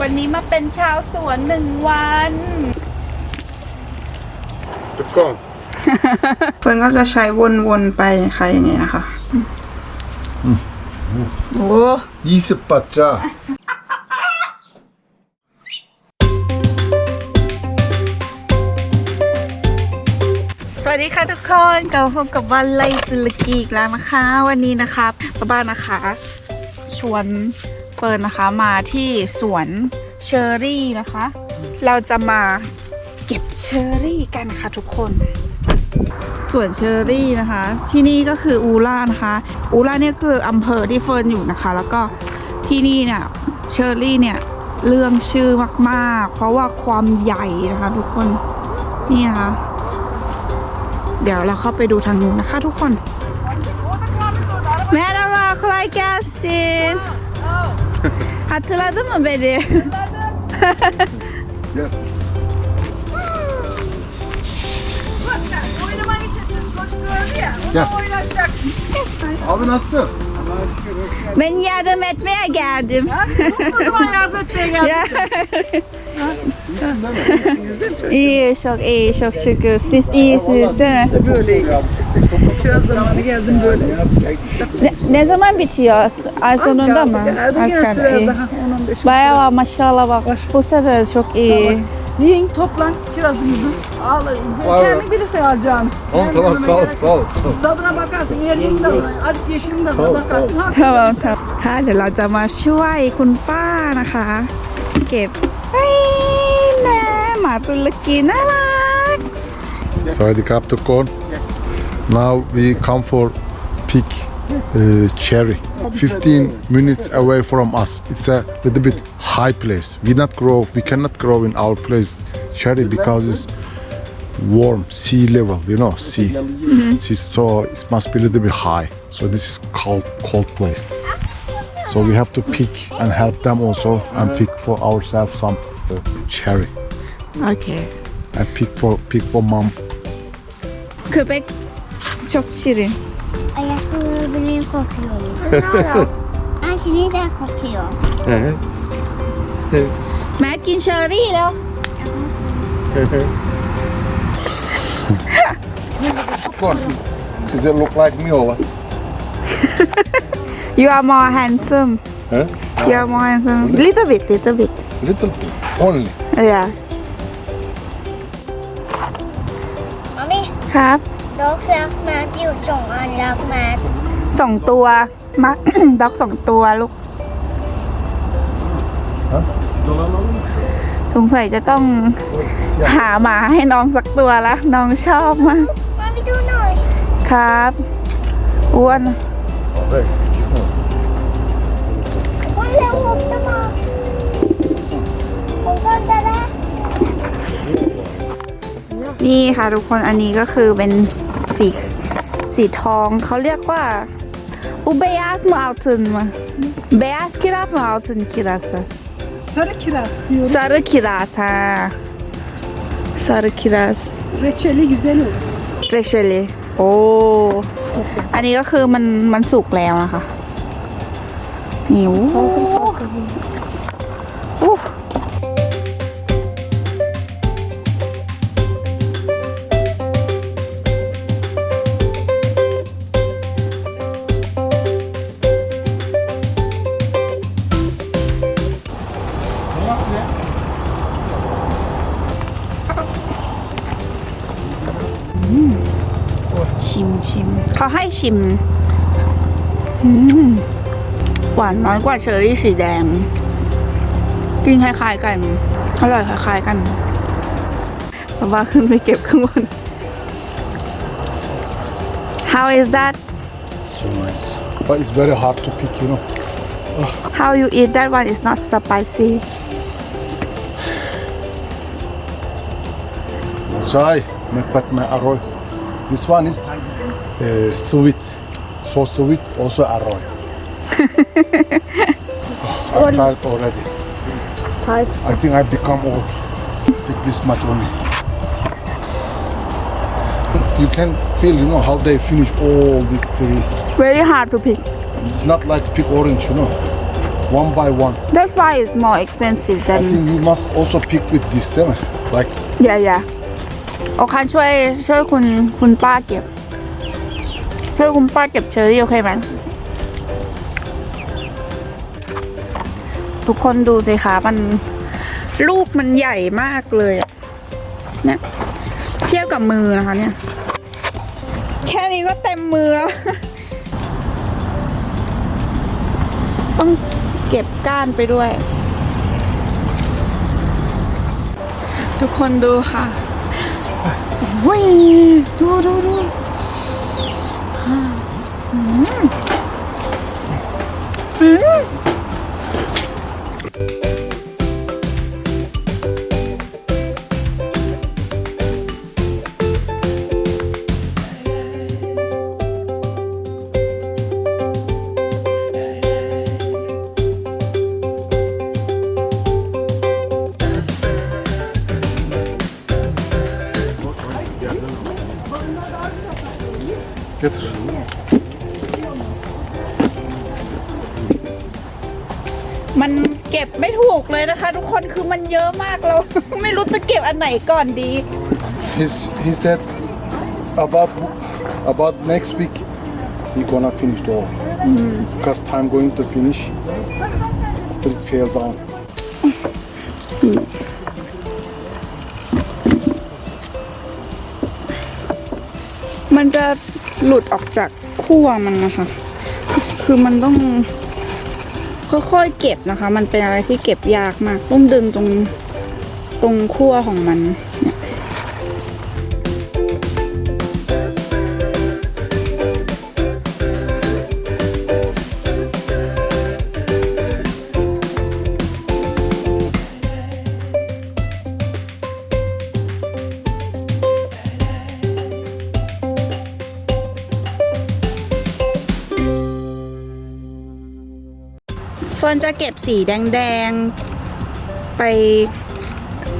วันนี้มาเป็นชาวสวนหนึ่งวันทุกคนเฟิร์นก็จะใช้วนๆไปค่ะอย่างเงี้ยค่ะโอ้20바 자. สวัสดีค่ะทุกคนกลับมาพบกับวันไล่ตุรกีอีกแล้วนะคะ วันนี้นะคะป้าบ้านนะคะ ชวน เฟิร์นนะคะมาที่สวนเชอร์รี่นะคะ เราจะมาเก็บเชอร์รี่กันค่ะทุกคนสวนเชอร์รี่นะคะ ที่นี่ก็คืออูล่านะคะอูล่าเนี่ยคืออำเภอที่เฟิร์นอยู่นะคะ แล้วก็ที่นี่เนี่ยเชอร์รี่เนี่ยเรื่องชื่อมากๆ เพราะว่าความใหญ่นะคะทุกคนนี่นะคะเดี๋ยวเราเข้าไปดูทางนู้นนะคะทุกคน Merhaba, kolay gelsin. Hatırladın mı beni? Gel. Oynamak için çocuk öldü ya. Onunla oynayacak. Abi nasılsın? Ben yardım etmeye geldim. Ya, o zaman yardım etmeye geldim Ya. İyisin değil mi? iyi, çok iyi, çok şükür. Siz iyisiniz değil mi? Böyleyiz. Biraz zamanı geldim böyleyiz. Ne, ne zaman bitiyor? Ay sonunda Az mı? kaldı, geldi. Az Yine kaldı, sürer iyi. daha 10-15 Bayağı var maşallah bak. Bu sefer çok iyi. Yiyin toplan kirazımızı. Al. Vay be. Kendin bilirsin alacağını. Tamam Kendin tamam bilmene sağ ol gerek sağ yok. ol. Sağ ol. Tadına bakarsın, yerliğin tadına. Azıcık yeşilin tadına bakarsın. Ha, ครับผมครับค่ะเดี๋ยวเราจะมาช่วยคุณป้านะคะ เก็บไอ้ นะหมาตุรกีน่ารัก Sawadee krap tukon. Now we come for pick uh, cherry. 15 minutes away from us. It's a little bit high place. We not grow. We cannot grow in our place cherry because it's warm sea level. You know sea. sea so it must be a little bit high. So this is cold cold place. So we have to pick and help them also and pick for ourselves some uh, cherry โอเค and pick for pick for mom. Köpek çok şirin. Ayakkabı benim kokuyor. Ben seni de kokuyor. แม่กินเชอร์รี่แล้ว Of course, does, does it look like me or what? You are more handsome Huh? You are more handsome Little bit little bit Little bit, only. Yeah มามี่ครับดอกเสือกมาอยู่จงอันรักมาสองตัวมา ด็อกสองตัวลูกฮะสงสัยจะต้อง หาหมาให้น้องสักตัวละ น้องชอบมาก มาไปดูหน่อย ครับ อ้วน Right. นี่ค่ะทุกคนอันนี้ก็คือเป็นสีสีทองเขาเรียกว่าอุเบยาสมอัลตุนมาเบยาสคิราสมอัลตุนคิราส Sarı kiraz diyorum. ซารุคิราสฮะซารุคิราส Reçeli güzel olur. เรเชเลโอ้อันนี้ก็คือมันมันสุกแล้วนะคะหิว Salkım salkım. อู้ ชิมอืมหวานน้อยกว่าเชอร์รี่สีแดงกินคล้ายๆกัน อร่อยคล้ายๆกันป้าว่าขึ้นไปเก็บข้างบน How is that So nice. But it's very hard to pick, you know. How you eat that one is not spicy Chai, mekbat me aroy. This one is uh, sweet. So sweet, also aroy. oh, I'm tired already. Tired. I think I become old. Pick this much only. You can feel, you know, how they finish all these trees. very hard to pick It's not like pick orange, you know. one by one. That's why it's more expensive I than think you must also pick with this, değil mi? Like yeah yeah โอคันช่วยช่วยคุณคุณป้าเก็บ ช่วยคุณป้าเก็บเชอรี่โอเคไหมทุกคนดูสิคะมันลูกมันใหญ่มากเลยเนี่ยเทียบกับมือนะคะเนี่ย แค่นี้ก็เต็มมือแล้ว ต้องเก็บก้านไปด้วย ทุกคนดูค่ะวิ่งดูดูดู อืมฟิน getir. เก็บไม่ถูกเลยนะคะ ทุกคนคือมันเยอะมากเรา ไม่รู้จะเก็บอันไหนก่อนดี He's, he said about about next week he gonna finish the all. Because time going to finish after it fell down. มันจะหลุดออกจากขั้วมันนะคะ คือมันต้อง ค่อยๆเก็บนะคะ มันเป็นอะไรที่เก็บยากมาก ต้องดึงตรงตรงขั้วของมันเนี่ย ร์นจะเก็บสีแดงๆไป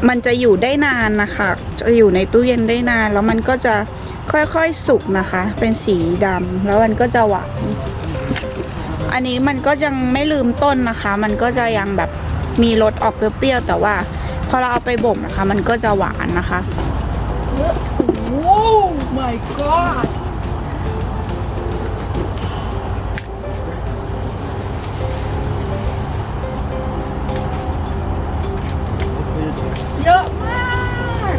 มันจะอยู่ได้นานนะคะ จะอยู่ในตู้เย็นได้นาน แล้วมันก็จะค่อยๆสุกนะคะ เป็นสีดำแล้วมันก็จะหวานอันนี้มันก็ยังไม่ลืมต้นนะคะ มันก็จะยังแบบมีรสออกเปรี้ยวๆแต่ว่าพอเราเอาไปบ่มนะคะ มันก็จะหวานนะคะโอ้ my god เยอะมาก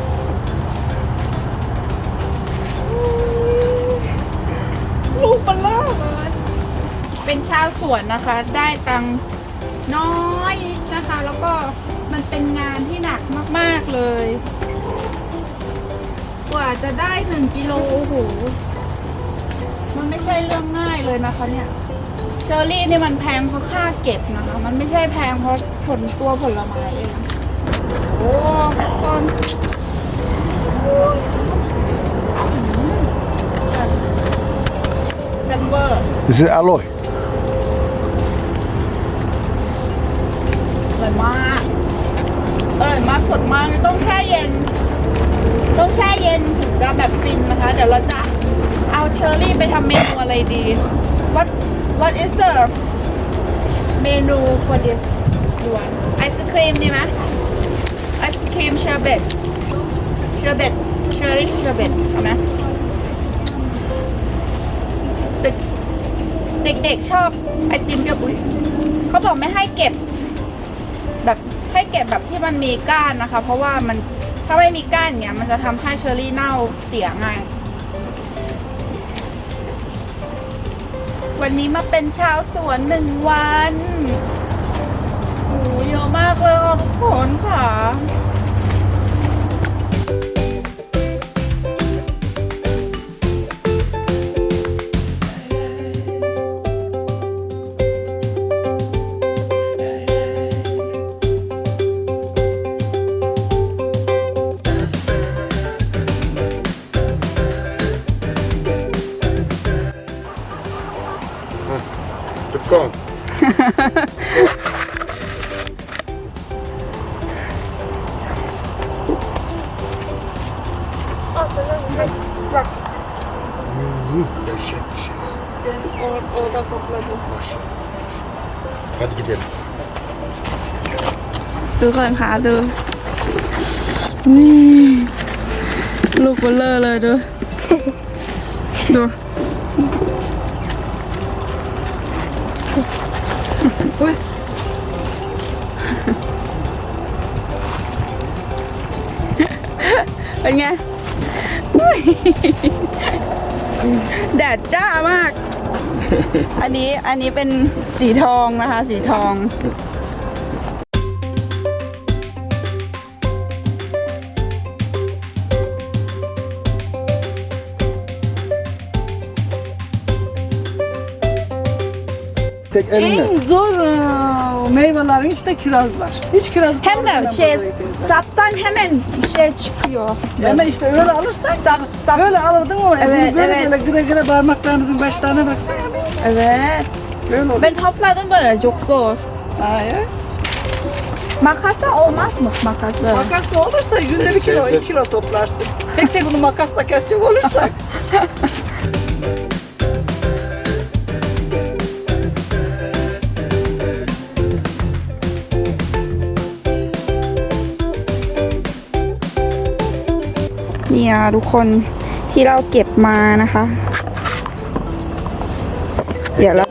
ลูกมันเล่าเลยเป็นชาวสวนนะคะ ได้ตังค์น้อยนะคะ แล้วก็มันเป็นงานที่หนักมาก ๆ เลย กว่าจะได้หนึ่งกิโลโอ้โหมันไม่ใช่เรื่องง่ายเลยนะคะเนี่ยเชอร์รี่นี่มันแพงเพราะค่าเก็บนะคะ มันไม่ใช่แพงเพราะผลตัวผลไม้เอง ทุกคนแซมเบอร์ Is it alloy? อร่อยมากอร่อยมากสดมากต้องแช่เย็น ต้องแช่เย็นถึงจะแบบฟินนะคะ เดี๋ยวเราจะเอาเชอร์รี่ไปทำเมนูอะไรดี what what is the เมนู for this one ไอศครีมดีไหมไอศค รีมเชอร์เบตเชอร์เบตเชอร์รี่เชอร์เบตเอาไหมเด็กเด็กๆชอบไอติมเปรี้ยวอุ้ยเขาบอกไม่ให้เก็บ แบบให้เก็บแบบที่มันมีก้านนะคะ เพราะว่ามันถ้าไม่มีก้านเนี้ยมันจะทำให้เชอร์รี่เน่าเสียง่ายวันนี้มาเป็นชาวสวนหนึ่งวันโอ้เยอะมากเลยทุกคนค่ะ Dehşet bir şey. Orada topladım. Hadi gidelim. ดูคนคะดู นี่ ลูกเบลเลอร์เลยดู ดูอุ๊ยเป็นไงอุ๊ย แดดจ้ามาก อันนี้อันนี้เป็นสีทองนะคะ สีทอง Tek elinle. En zor e, meyvelerin işte kirazlar. Hiç kiraz Hem de bulamadım şey burada ikimiz. saptan hemen şey çıkıyor. Ama işte öyle alırsak Sap sap. böyle alırdın o Evet, böyle evet. böyle güre güre parmaklarımızın başlarına baksana. Evet. Böyle olur. Ben topladım böyle çok zor. Hayır. Makasla olmaz mı makasla? Makasla olursa günde bir kilo, iki kilo toplarsın. Tek tek bunu makasla kesecek olursak.เนี่ยทุกคน ที่เราเก็บมานะคะ เดี๋ยวเรา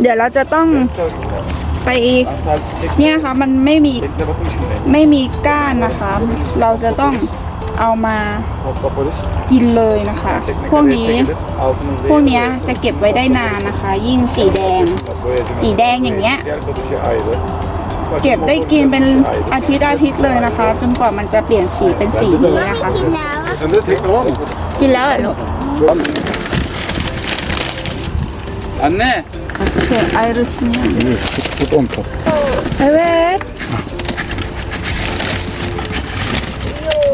เดี๋ยวเราจะต้องไปเนี่ยนะคะมันไม่มีไม่มีก้านนะคะ เราจะต้องเอามากินเลยนะคะ พวกนี้ พวกนี้จะเก็บไว้ได้นานนะคะ ยิ่งสีแดง สีแดงอย่างเงี้ย เก็บได้กินเป็นอาทิตย์อาทิตย์เลยนะคะ จนกว่ามันจะเปลี่ยนสีเป็นสีนี้นะคะ กินแล้วอะ Sende tekne var mı? กินแล้วเหรอลูก Anne. şey ayrısını Tut 10 top. Evet.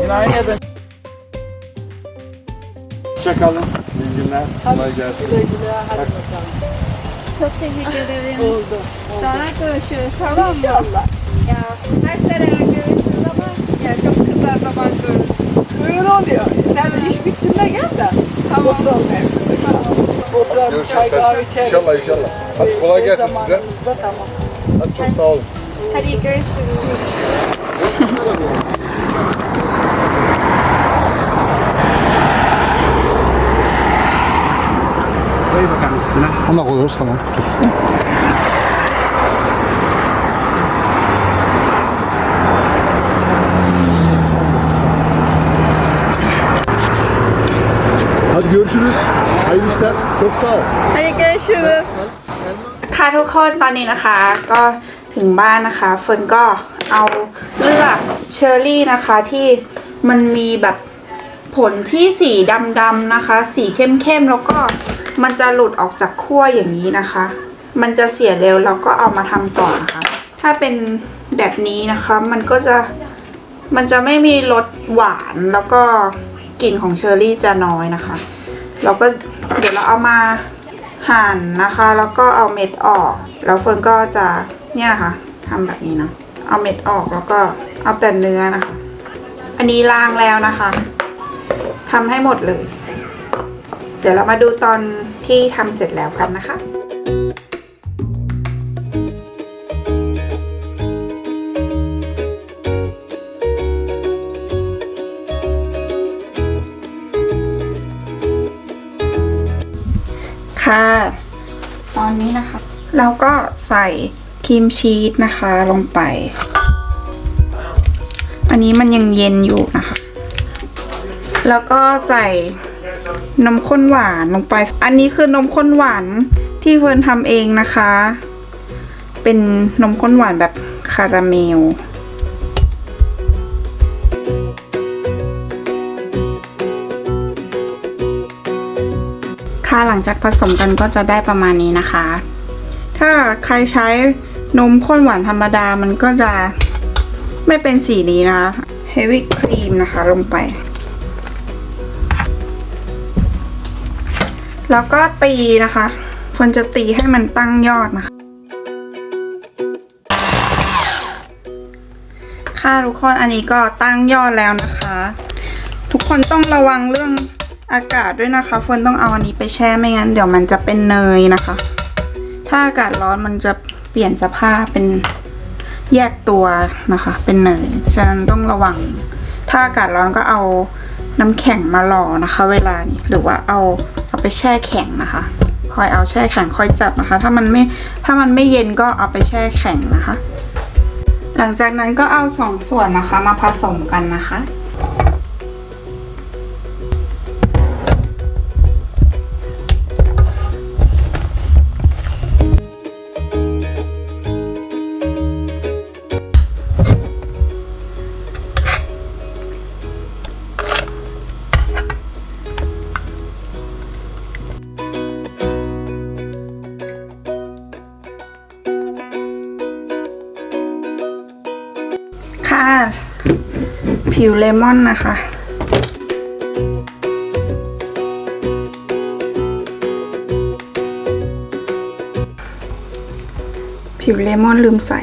Günaydın. Hoşçakalın. İyi günler. Kolay gelsin. Çok teşekkür ederim. Oldu. Sonra görüşürüz tamam mı? İnşallah. Ya her sene görüşürüz ama ya çok kısa zaman görürüz. Öyle oluyor. Sen iş bittiğinde gel de. Tamam. Oturalım evde. Oturalım çay kahve içeriz. İnşallah inşallah. Hadi kolay Şey gelsin size. zamanımızda Tamam. Hadi çok sağ olun. Hadi görüşürüz. Koy bakalım üstüne. Ona koyuyoruz tamam. Dur. Hadi görüşürüz. Hayırlı işler. Çok sağ ol. ฮันนี่ก็ชื่อ ค่ะทุกคนตอนนี้นะคะก็ถึงบ้านนะคะเฟิร์นก็เอาเลือกเชอร์รี่นะคะที่มันมีแบบผลที่สีดำๆนะคะ สีเข้มๆแล้วก็มันจะหลุดออกจากขั้วอย่างนี้นะคะ มันจะเสียเร็วเราก็เอามาทำต่อนะคะ ถ้าเป็นแบบนี้นะคะมันก็จะมันจะไม่มีรสหวานแล้วก็ กลิ่นของเชอร์รี่จะน้อยนะคะ เราก็เดี๋ยวเราเอามาหั่นนะคะ แล้วก็เอาเม็ดออก แล้วเฟิร์นก็จะเนี่ยค่ะทำแบบนี้นะเอาเม็ดออกแล้วก็เอาแต่เนื้อนะคะ อันนี้ล้างแล้วนะคะทำให้หมดเลย เดี๋ยวเรามาดูตอนที่ทำเสร็จแล้วกันนะคะ ตอนนี้นะคะ แล้วก็ใส่ครีมชีสนะคะลงไป อันนี้มันยังเย็นอยู่นะคะ แล้วก็ใส่นมข้นหวานลงไป อันนี้คือนมข้นหวานที่เฟิร์นทำเองนะคะ เป็นนมข้นหวานแบบคาราเมล หลังจากผสมกันก็จะได้ประมาณนี้นะคะ ถ้าใครใช้นมข้นหวานธรรมดามันก็จะไม่เป็นสีนี้นะคะเฮฟวี่ครีมนะคะลงไป แล้วก็ตีนะคะเฟิร์นจะตีให้มันตั้งยอดนะคะ ค่ะทุกคนอันนี้ก็ตั้งยอดแล้วนะคะ ทุกคนต้องระวังเรื่อง อากาศด้วยนะคะเฟิร์นต้องเอาอันนี้ไปแช่ไม่งั้น เดี๋ยวมันจะเป็นเนยนะคะ ถ้าอากาศร้อนมันจะเปลี่ยนสภาพเป็นแยกตัวนะคะ เป็นเนยฉะนั้นต้องระวัง ถ้าอากาศร้อนก็เอาน้ำแข็งมารอนะคะ เวลานี้หรือว่าเอาเอาไปแช่แข็งนะคะ คอยเอาแช่แข็งคอยจับนะคะ ถ้ามันไม่ถ้ามันไม่เย็นก็เอาไปแช่แข็งนะคะ หลังจากนั้นก็เอาสองส่วนนะคะมาผสมกันนะคะ ผิวเลมอนนะคะผิวเลมอนลืมใส่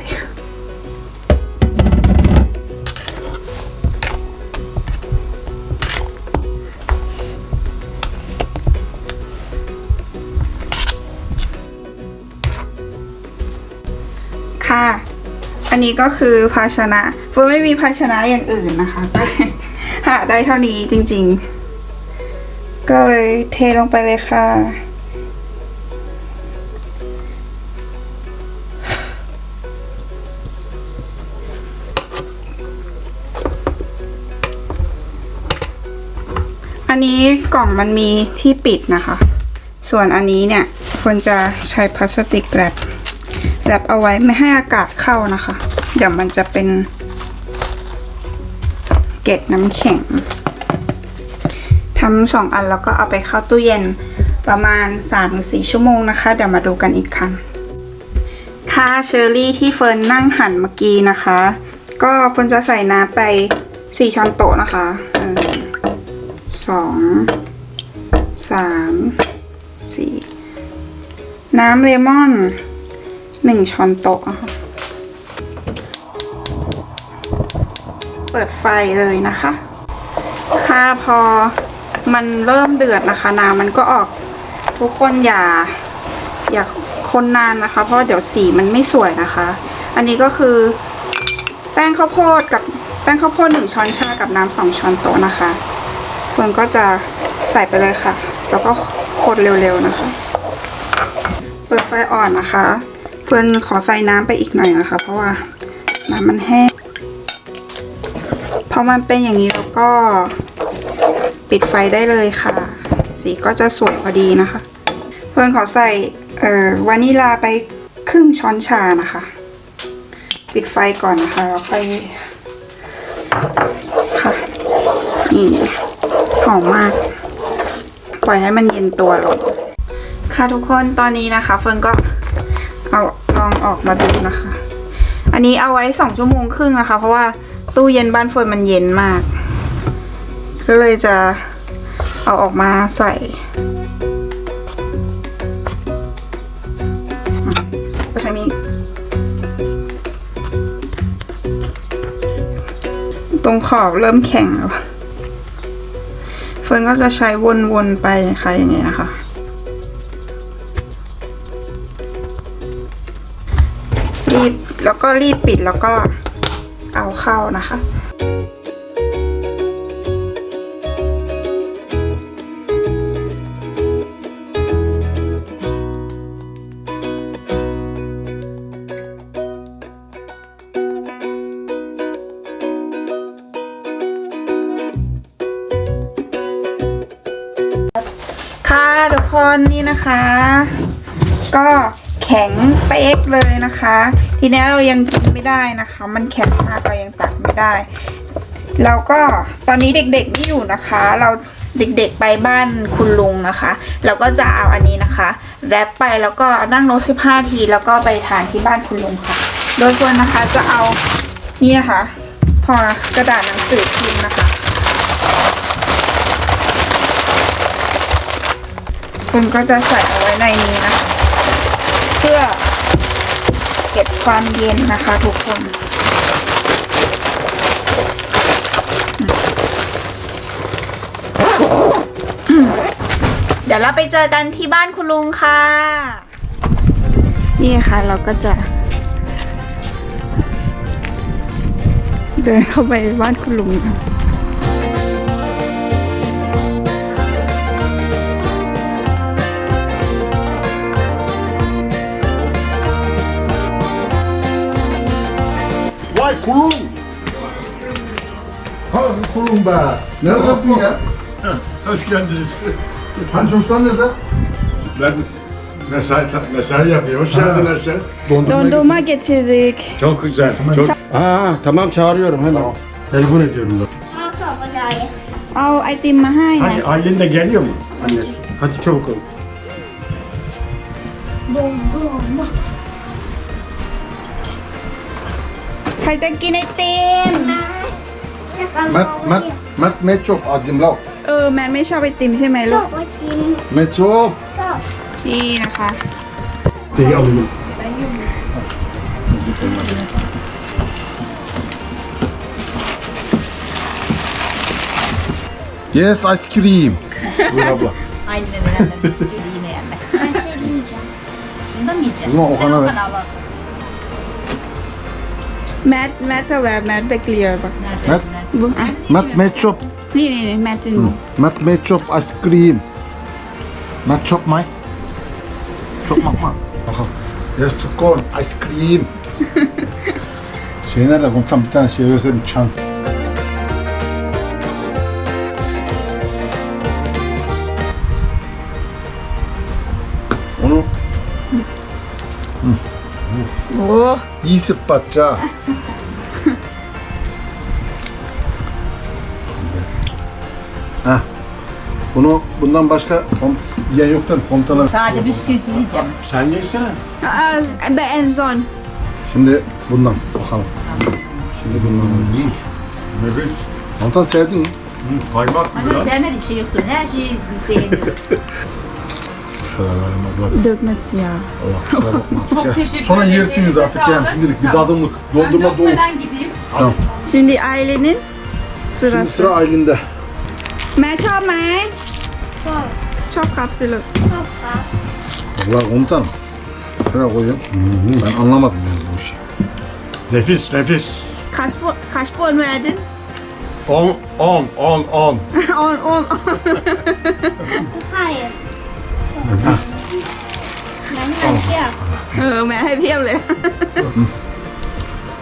นี้ก็คือภาชนะเฟิร์นไม่มีภาชนะอย่างอื่นนะคะก็เลยหาได้เท่านี้จริงๆ ก็เลยเทลงไปเลยค่ะ อันนี้กล่องมันมีที่ปิดนะคะ ส่วนอันนี้เนี่ยควรจะใช้พลาสติกแรปแรปเอาไว้ไม่ให้อากาศเข้านะคะ เดี๋ยวมันจะเป็นเกล็ดน้ำแข็งทำสองอันแล้วก็เอาไปเข้าตู้เย็นประมาณ 3-4 ชั่วโมงนะคะ เดี๋ยวมาดูกันอีกครั้ง ค่ะเชอร์รี่ที่เฟิร์นนั่งหั่นเมื่อกี้นะคะ ก็เฟิร์นจะใส่น้ำไป 4 ช้อนโต๊ะนะคะสองสามสี่น้ำเลมอนหนึ่งช้อนโต๊ะค่ะ เปิดไฟเลยนะคะ ค่ะพอมันเริ่มเดือดนะคะ น้ำมันก็ออกทุกคนอย่าอย่าคนนานนะคะ เพราะเดี๋ยวสีมันไม่สวยนะคะ อันนี้ก็คือแป้งข้าวโพดกับแป้งข้าวโพดหนึ่งช้อนชากับน้ำสองช้อนโต๊ะนะคะเฟิร์นก็จะใส่ไปเลยค่ะ แล้วก็คนเร็วๆนะคะ เปิดไฟอ่อนนะคะ เฟิร์นขอใส่น้ำไปอีกหน่อยนะคะ เพราะว่าน้ำมันแห้ง อมันเป็นอย่างนี้แล้วก็ปิดไฟได้เลยค่ะ สีก็จะสวยพอดีนะคะเฟิร์นขอใส่เอ่อวานิลาไปครึ่งช้อนชานะคะ ปิดไฟก่อนนะคะแล้วค่อยค่ะนี่หอมมาก ปล่อยให้มันเย็นตัวลงค่ะทุกคนตอนนี้นะคะ เฟิร์นก็เอาลองออกมาดูนะคะ อันนี้เอาไว้สองชั่วโมงครึ่งนะคะ เพราะว่า ตู้เย็นบ้านเฟิร์นมันเย็นมาก ก็เลยจะเอาออกมาใส่ก็ใช้มีตรงขอบเริ่มแข็งแล้วเฟิร์นก็จะใช้วนๆไปค่ะอย่างเงี้ยนะคะรีบแล้วก็รีบปิดแล้วก็ เอาเข้านะคะค่ะทุกคนนี่นะคะ ก็แข็งไปเอ็กเลยนะคะ ทีนี้เรายังกินไม่ได้นะคะ มันแข็งมากเรายังตักไม่ได้ แล้วก็ตอนนี้เด็กๆไม่อยู่นะคะ เราเด็กๆไปบ้านคุณลุงนะคะ เราก็จะเอาอันนี้นะคะ แรปไปแล้วก็นั่งรถ15 ที แล้วก็ไปทานที่บ้านคุณลุงค่ะ โดยเฟิร์นนะคะจะเอานี่นะคะ พอกระดาษหนังสือพิมพ์นะคะเฟิร์นก็จะใส่เอาไว้ในนี้นะคะ เพื่อ เก็บความเย็นนะคะทุกคน เดี๋ยวเราไปเจอกันที่บ้านคุณลุงค่ะ นี่ค่ะเราก็จะ เดินเข้าไปบ้านคุณลุงค่ะ kulum. Ha kulum be. Neredesin ya? Hoş geldiniz. Hani çocuklar nerede? Ben mesai, mesai yapıyorum. Hoş geldin Ayşe. Dondurma getirdik. Çok güzel. Çok... Aa tamam çağırıyorum hemen. Tamam. Telefon ediyorum da. พ่อสอบอะไรเอาไอติมมาให้นะ Hadi ailen de geliyor mu? Anne. Hadi çabuk ol. ใครจะกินไอติม Mert, Mert, Mert Metçop adım lav. เออแมนไม่ชอบไอติมใช่ไหมชลูอกบว่ากิน Metçop. ชอบนี่นะคะ İyi alayım. Yes ice cream. Buyur abla. Ailenin benden istediğimi yeme. Ben şey diyeceğim. Şunu mı yiyeceğim? Bunu Okan'a Sen ver. Okan'a al. แมทแมทจะแวะแมทไปเ กลียร์ปะ Nerede? Mert, Nerede? บุอ่ะ Mert Metçop. นี่นี่นี่แมทจริง Mert Metçop ice cream. Mert chop may. Çok makma. Bakalım. Yes Tukon ice cream. şey nerede komutan bir tane şey verseydim çan. 20바짜 Heh. Bunu bundan başka pom- yiyen yok tabii komutanım. Sadece bisküvisiz yiyeceğim. Sen yesene. Aa, ben en son. Şimdi bundan bakalım. Şimdi bundan alacağız. Nefis. Komutan sevdin mi? Hı, kaymak mı Annem ya? sevmedi şey yoktu. Her şeyi sevdi. Şöyle verelim abla. เดือดมาเสีย Allah kusura bakma. Çok Gel. teşekkür Sonra ederim. yersiniz artık yani şimdilik bir tadımlık. Ben Dondurma dolu. dökmeden gideyim. Tamam. Şimdi ailenin Şimdi sırası sıra Aylin'de. แม่ชอบไหม ชอบ ชอบครับสิลูก ชอบครับ Allah komutanım. Şöyle koyayım. Ben anlamadım yani bu işi. Nefis nefis. คัชปนคัชปนแวดิน On on on on. ออนออน ใช่อะ งั้นทำเที่ยว เออแม่ให้เพียบเลย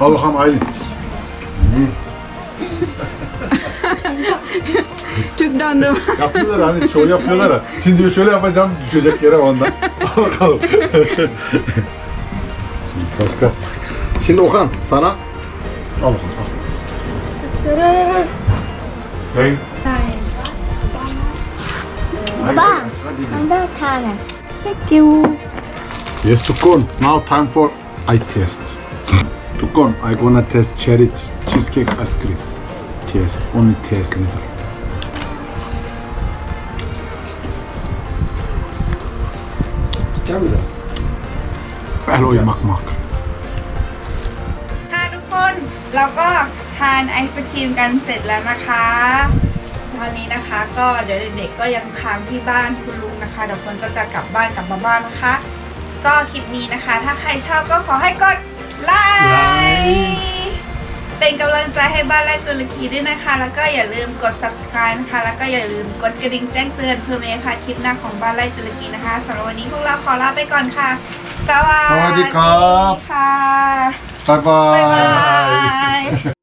Al bakalım Aylin. ทุกดอนดู Yapıyorlar hani şov yapıyorlar ha. Şimdi diyor şöyle yapacağım düşecek yere ondan. Al bakalım. Başka. Şimdi Okan sana. Al bakalım. al. Hey. ใช่บ้ามันได้ทา นอะ thank you Yes Tukon. Now time for eye test. Tukon, I gonna test cherry cheesecake ice cream. Test. Only test little. Gel bir de. Ver o mak mak. ค่ะทุกคนเราก็ทานไอศครีมกันเสร็จแล้วนะคะ ตอนนี้นะคะ ก็เดี๋ยวเด็กๆก็ยังค้างที่บ้านคุณลุงนะคะเดี๋ยวคนก็จะกลับบ้านกลับมาบ้านนะคะ ก็คลิปนี้นะคะ ถ้าใครชอบก็ขอให้กดไลค์เป็นกำลังใจให้บ้านไร่ตุรกีด้วยนะคะ แล้วก็อย่าลืมกด subscribe นะคะ แล้วก็อย่าลืมกดกระดิ่งแจ้งเตือนเพื่อไม่ให้พลาดคลิปหน้าของบ้านไร่ตุรกีนะคะสำหรับวันนี้พวกเราขอลาไปก่อนค่ะสวัสสวัสดีครับค่ะ Bye bye. Bye bye.